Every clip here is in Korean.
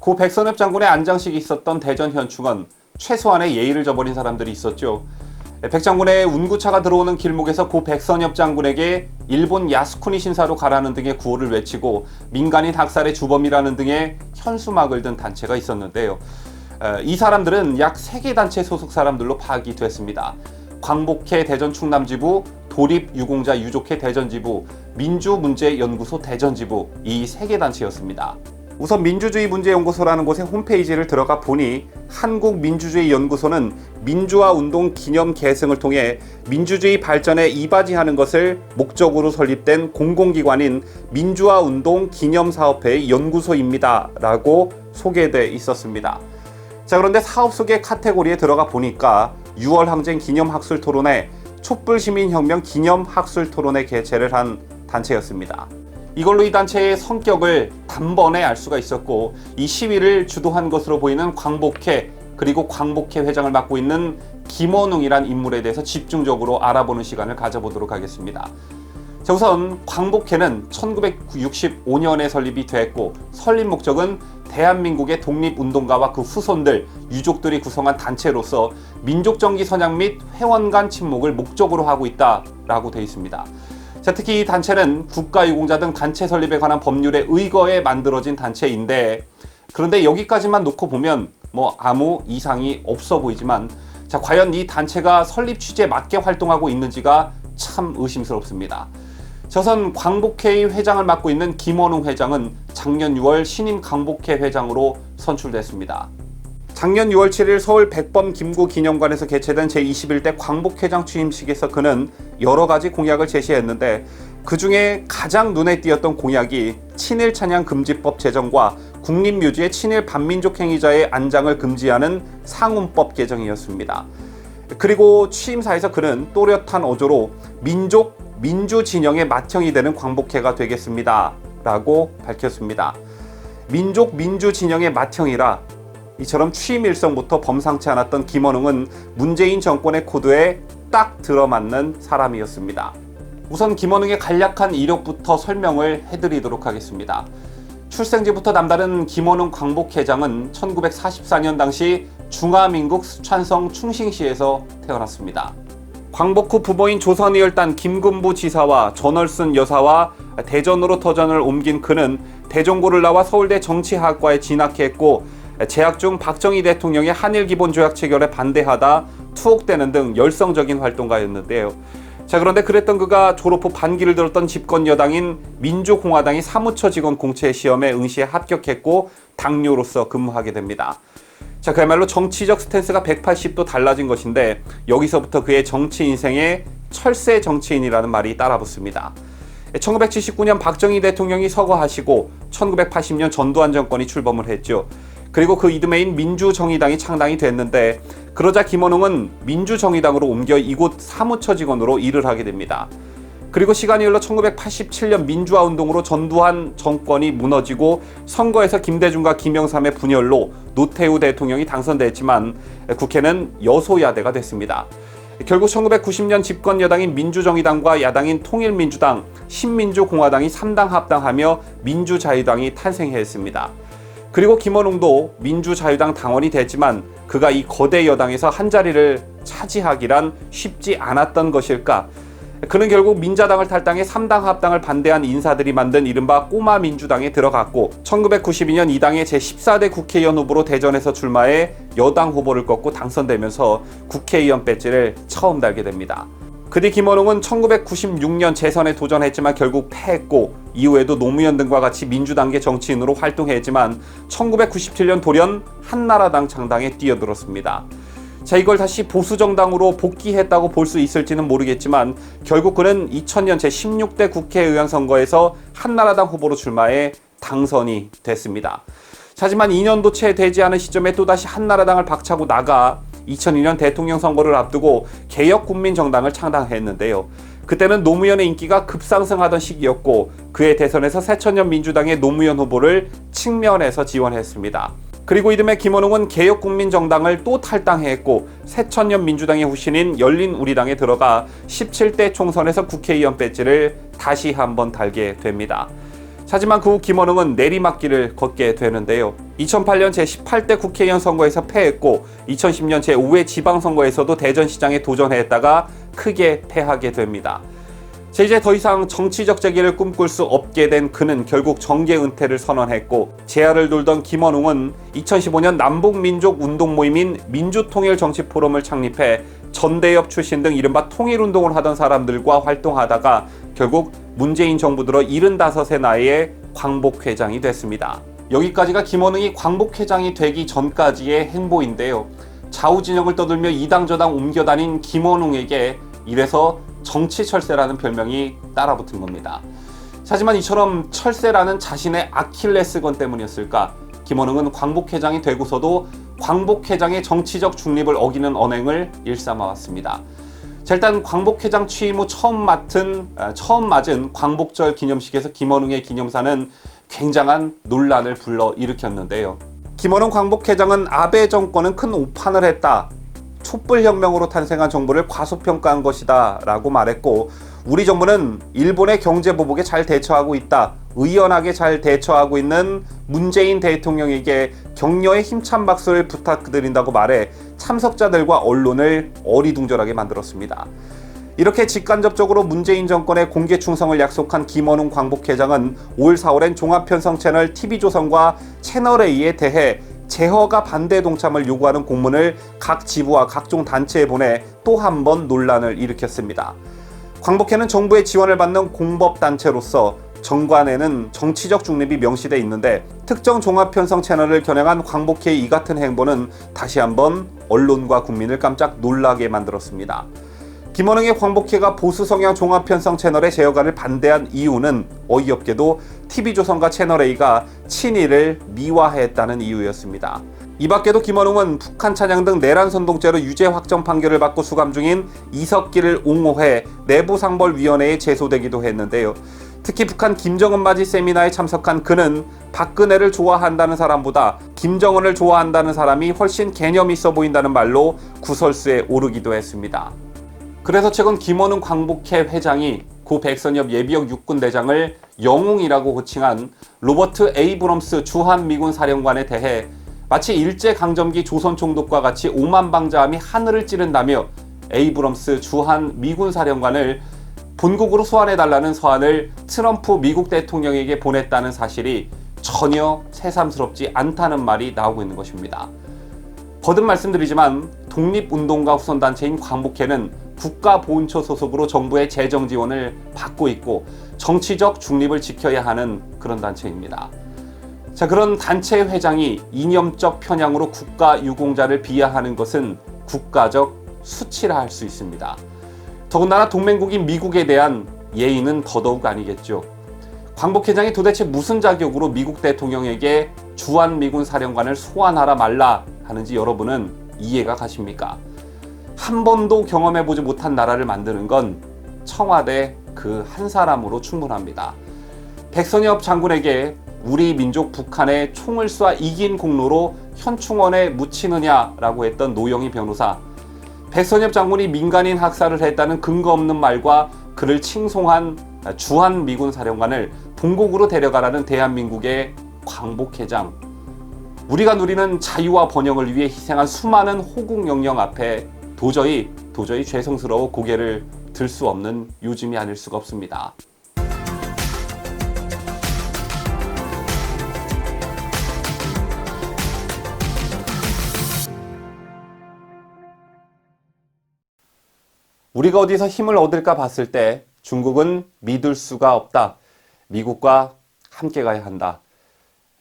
고 백선엽 장군의 안장식이 있었던 대전 현충원 최소한의 예의를 저버린 사람들이 있었죠. 백 장군의 운구차가 들어오는 길목에서 고 백선엽 장군에게 일본 야스쿠니 신사로 가라는 등의 구호를 외치고 민간인 학살의 주범이라는 등의 현수막을 든 단체가 있었는데요. 어, 이 사람들은 약 3개 단체 소속 사람들로 파악이 됐습니다. 광복회 대전 충남지부, 도립유공자 유족회 대전지부, 민주문제연구소 대전지부 이세개 단체였습니다. 우선 민주주의 문제연구소라는 곳의 홈페이지를 들어가 보니 한국민주주의연구소는 민주화 운동 기념 계승을 통해 민주주의 발전에 이바지하는 것을 목적으로 설립된 공공기관인 민주화 운동 기념 사업회의 연구소입니다라고 소개돼 있었습니다. 자 그런데 사업 속의 카테고리에 들어가 보니까 6월 항쟁 기념 학술 토론회, 촛불 시민혁명 기념 학술 토론회 개최를 한 단체였습니다. 이걸로 이 단체의 성격을 단번에 알 수가 있었고 이 시위를 주도한 것으로 보이는 광복회 그리고 광복회 회장을 맡고 있는 김원웅이란 인물에 대해서 집중적으로 알아보는 시간을 가져보도록 하겠습니다. 자, 우선 광복회는 1965년에 설립이 됐고 설립 목적은 대한민국의 독립운동가와 그 후손들, 유족들이 구성한 단체로서 민족정기 선양 및 회원 간 친목을 목적으로 하고 있다라고 되어 있습니다. 자, 특히 이 단체는 국가유공자 등 단체 설립에 관한 법률에 의거해 만들어진 단체인데 그런데 여기까지만 놓고 보면 뭐 아무 이상이 없어 보이지만 자, 과연 이 단체가 설립 취지에 맞게 활동하고 있는지가 참 의심스럽습니다. 저선 광복회의 회장을 맡고 있는 김원웅 회장은 작년 6월 신임 광복회 회장으로 선출됐습니다. 작년 6월 7일 서울 백범 김구 기념관에서 개최된 제21대 광복회장 취임식에서 그는 여러 가지 공약을 제시했는데 그 중에 가장 눈에 띄었던 공약이 친일 찬양 금지법 제정과 국립묘지의 친일 반민족 행위자의 안장을 금지하는 상훈법 개정이었습니다. 그리고 취임사에서 그는 또렷한 어조로 민족 민주 진영의 맏형이 되는 광복회가 되겠습니다. 라고 밝혔습니다. 민족 민주 진영의 맏형이라 이처럼 취임 일성부터 범상치 않았던 김원웅은 문재인 정권의 코드에 딱 들어맞는 사람이었습니다. 우선 김원웅의 간략한 이력부터 설명을 해드리도록 하겠습니다. 출생지부터 남다른 김원웅 광복회장은 1944년 당시 중화민국 수찬성 충신시에서 태어났습니다. 광복 후 부모인 조선이열단 김금부 지사와 전월순 여사와 대전으로 터전을 옮긴 그는 대종고를 나와 서울대 정치학과에 진학했고 재학 중 박정희 대통령의 한일 기본 조약 체결에 반대하다 투옥되는 등 열성적인 활동가였는데요. 자 그런데 그랬던 그가 졸업 후 반기를 들었던 집권 여당인 민주공화당이 사무처 직원 공채 시험에 응시에 합격했고 당뇨로서 근무하게 됩니다. 자 그야말로 정치적 스탠스가 180도 달라진 것인데 여기서부터 그의 정치 인생에 철새 정치인이라는 말이 따라붙습니다. 1979년 박정희 대통령이 서거하시고 1980년 전두환 정권이 출범을 했죠. 그리고 그 이듬해인 민주정의당이 창당이 됐는데 그러자 김원웅은 민주정의당으로 옮겨 이곳 사무처 직원으로 일을 하게 됩니다. 그리고 시간이 흘러 1987년 민주화 운동으로 전두환 정권이 무너지고 선거에서 김대중과 김영삼의 분열로 노태우 대통령이 당선됐지만 국회는 여소야대가 됐습니다. 결국 1990년 집권 여당인 민주정의당과 야당인 통일민주당, 신민주공화당이 3당 합당하며 민주자유당이 탄생했습니다. 그리고 김원웅도 민주자유당 당원이 됐지만 그가 이 거대 여당에서 한 자리를 차지하기란 쉽지 않았던 것일까? 그는 결국 민자당을 탈당해 3당 합당을 반대한 인사들이 만든 이른바 꼬마 민주당에 들어갔고 1992년 이 당의 제14대 국회의원 후보로 대전에서 출마해 여당 후보를 꺾고 당선되면서 국회의원 배지를 처음 달게 됩니다. 그 뒤 김원웅은 1996년 재선에 도전했지만 결국 패했고 이후에도 노무현 등과 같이 민주당계 정치인으로 활동했지만 1997년 돌연 한나라당 창당에 뛰어들었습니다. 자, 이걸 다시 보수 정당으로 복귀했다고 볼 수 있을지는 모르겠지만 결국 그는 2000년 제16대 국회의원 선거에서 한나라당 후보로 출마해 당선이 됐습니다. 하지만 2년도 채 되지 않은 시점에 또다시 한나라당을 박차고 나가 2002년 대통령 선거를 앞두고 개혁 국민 정당을 창당했는데요. 그때는 노무현의 인기가 급상승하던 시기였고 그의 대선에서 새천년 민주당의 노무현 후보를 측면에서 지원했습니다. 그리고 이듬해 김원웅은 개혁국민정당을 또 탈당했고 새천년 민주당의 후신인 열린우리당에 들어가 17대 총선에서 국회의원 배지를 다시 한번 달게 됩니다. 하지만 그 후 김원웅은 내리막길을 걷게 되는데요. 2008년 제18대 국회의원 선거에서 패했고 2010년 제5회 지방선거에서도 대전시장에 도전했다가 크게 패하게 됩니다. 제 이제 더 이상 정치적 재기를 꿈꿀 수 없게 된 그는 결국 정계 은퇴를 선언했고 재활을 돌던 김원웅은 2015년 남북민족 운동 모임인 민주통일정치포럼을 창립해 전대협 출신 등 이른바 통일운동을 하던 사람들과 활동하다가 결국 문재인 정부 들어 75세 나이에 광복회장이 됐습니다. 여기까지가 김원웅이 광복회장이 되기 전까지의 행보인데요. 좌우 진영을 떠들며 이당 저당 옮겨 다닌 김원웅에게 이래서 정치 철새라는 별명이 따라붙은 겁니다. 하지만 이처럼 철새라는 자신의 아킬레스건 때문이었을까? 김원웅은 광복회장이 되고서도 광복회장의 정치적 중립을 어기는 언행을 일삼아왔습니다. 자, 일단 광복회장 취임 후 처음 맡은 아, 처음 맞은 광복절 기념식에서 김원웅의 기념사는 굉장한 논란을 불러 일으켰는데요. 김원웅 광복회장은 아베 정권은 큰 오판을 했다. 촛불혁명으로 탄생한 정부를 과소평가한 것이다 라고 말했고 우리 정부는 일본의 경제보복에 잘 대처하고 있다. 의연하게 잘 대처하고 있는 문재인 대통령에게 격려의 힘찬 박수를 부탁드린다고 말해 참석자들과 언론을 어리둥절하게 만들었습니다. 이렇게 직간접적으로 문재인 정권의 공개 충성을 약속한 김원웅 광복회장은 올 4월엔 종합편성 채널 TV조선과 채널A에 대해 제허가 반대 동참을 요구하는 공문을 각 지부와 각종 단체에 보내 또 한 번 논란을 일으켰습니다. 광복회는 정부의 지원을 받는 공법단체로서 정관에는 정치적 중립이 명시돼 있는데 특정 종합편성 채널을 겨냥한 광복회의 이 같은 행보는 다시 한번 언론과 국민을 깜짝 놀라게 만들었습니다. 김원웅의 광복회가 보수 성향 종합 편성 채널의 제어관을 반대한 이유는 어이없게도 TV조선과 채널A가 친일을 미화했다는 이유였습니다. 이 밖에도 김원웅은 북한 찬양 등 내란 선동죄로 유죄 확정 판결을 받고 수감 중인 이석기를 옹호해 내부상벌위원회에 제소되기도 했는데요. 특히 북한 김정은 맞이 세미나에 참석한 그는 박근혜를 좋아한다는 사람보다 김정은을 좋아한다는 사람이 훨씬 개념 있어 보인다는 말로 구설수에 오르기도 했습니다. 그래서 최근 김원웅 광복회 회장이 고 백선엽 예비역 육군 대장을 영웅이라고 호칭한 로버트 에이브럼스 주한 미군 사령관에 대해 마치 일제강점기 조선총독과 같이 오만방자함이 하늘을 찌른다며 에이브럼스 주한 미군 사령관을 본국으로 소환해달라는 서한을 트럼프 미국 대통령에게 보냈다는 사실이 전혀 새삼스럽지 않다는 말이 나오고 있는 것입니다. 거듭 말씀드리지만 독립운동가 후손단체인 광복회는 국가보훈처 소속으로 정부의 재정 지원을 받고 있고 정치적 중립을 지켜야 하는 그런 단체입니다. 자, 그런 단체 회장이 이념적 편향으로 국가 유공자를 비하하는 것은 국가적 수치라 할 수 있습니다. 더군다나 동맹국인 미국에 대한 예의는 더더욱 아니겠죠. 광복 회장이 도대체 무슨 자격으로 미국 대통령에게 주한 미군 사령관을 소환하라 말라 하는지 여러분은 이해가 가십니까? 한 번도 경험해 보지 못한 나라를 만드는 건 청와대 그 한 사람으로 충분합니다. 백선엽 장군에게 우리 민족 북한에 총을 쏴 이긴 공로로 현충원에 묻히느냐라고 했던 노영희 변호사. 백선엽 장군이 민간인 학살을 했다는 근거 없는 말과 그를 칭송한 주한 미군 사령관을 본국으로 데려가라는 대한민국의 광복회장. 우리가 누리는 자유와 번영을 위해 희생한 수많은 호국 영령 앞에 도저히 도저히 죄송스러워 고개를 들 수 없는 요즘이 아닐 수가 없습니다. 우리가 어디서 힘을 얻을까 봤을 때 중국은 믿을 수가 없다. 미국과 함께 가야 한다.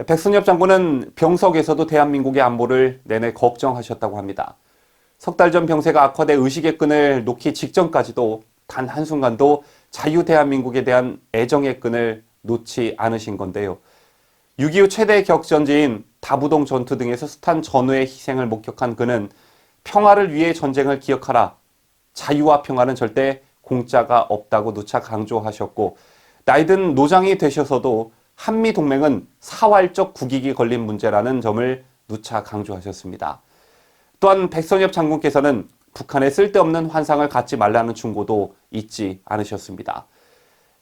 백순엽 장군은 병석에서도 대한민국의 안보를 내내 걱정하셨다고 합니다. 석 달 전 병세가 악화돼 의식의 끈을 놓기 직전까지도 단 한순간도 자유 대한민국에 대한 애정의 끈을 놓지 않으신 건데요. 6.25 최대 격전지인 다부동 전투 등에서 숱한 전후의 희생을 목격한 그는 평화를 위해 전쟁을 기억하라. 자유와 평화는 절대 공짜가 없다고 누차 강조하셨고 나이든 노장이 되셔서도 한미 동맹은 사활적 국익이 걸린 문제라는 점을 누차 강조하셨습니다. 또한 백선엽 장군께서는 북한에 쓸데없는 환상을 갖지 말라는 충고도 잊지 않으셨습니다.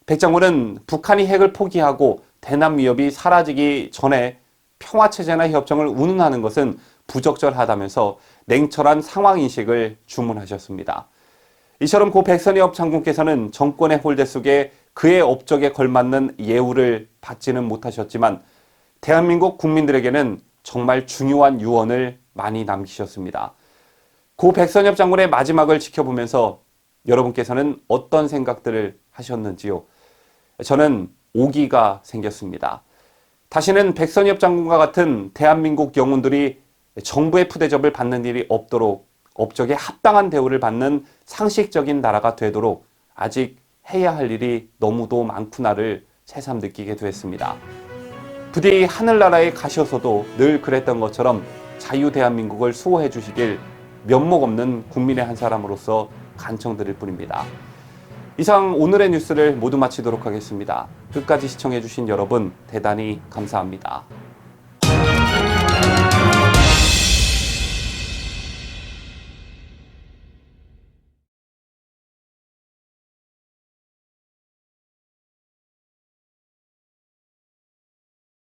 백 장군은 북한이 핵을 포기하고 대남 위협이 사라지기 전에 평화 체제나 협정을 운운하는 것은 부적절하다면서 냉철한 상황 인식을 주문하셨습니다. 이처럼 고 백선엽 장군께서는 정권의 홀대 속에 그의 업적에 걸맞는 예우를 받지는 못하셨지만 대한민국 국민들에게는 정말 중요한 유언을 많이 남기셨습니다. 고 백선엽 장군의 마지막을 지켜보면서 여러분께서는 어떤 생각들을 하셨는지요? 저는 오기가 생겼습니다. 다시는 백선엽 장군과 같은 대한민국 영웅들이 정부의 푸대접을 받는 일이 없도록 업적에 합당한 대우를 받는 상식적인 나라가 되도록 아직 해야 할 일이 너무도 많구나를 새삼 느끼게 됐습니다. 부디 하늘나라에 가셔서도 늘 그랬던 것처럼 자유 대한민국을 수호해 주시길 면목 없는 국민의 한 사람으로서 간청드릴 뿐입니다. 이상 오늘의 뉴스를 모두 마치도록 하겠습니다. 끝까지 시청해 주신 여러분 대단히 감사합니다.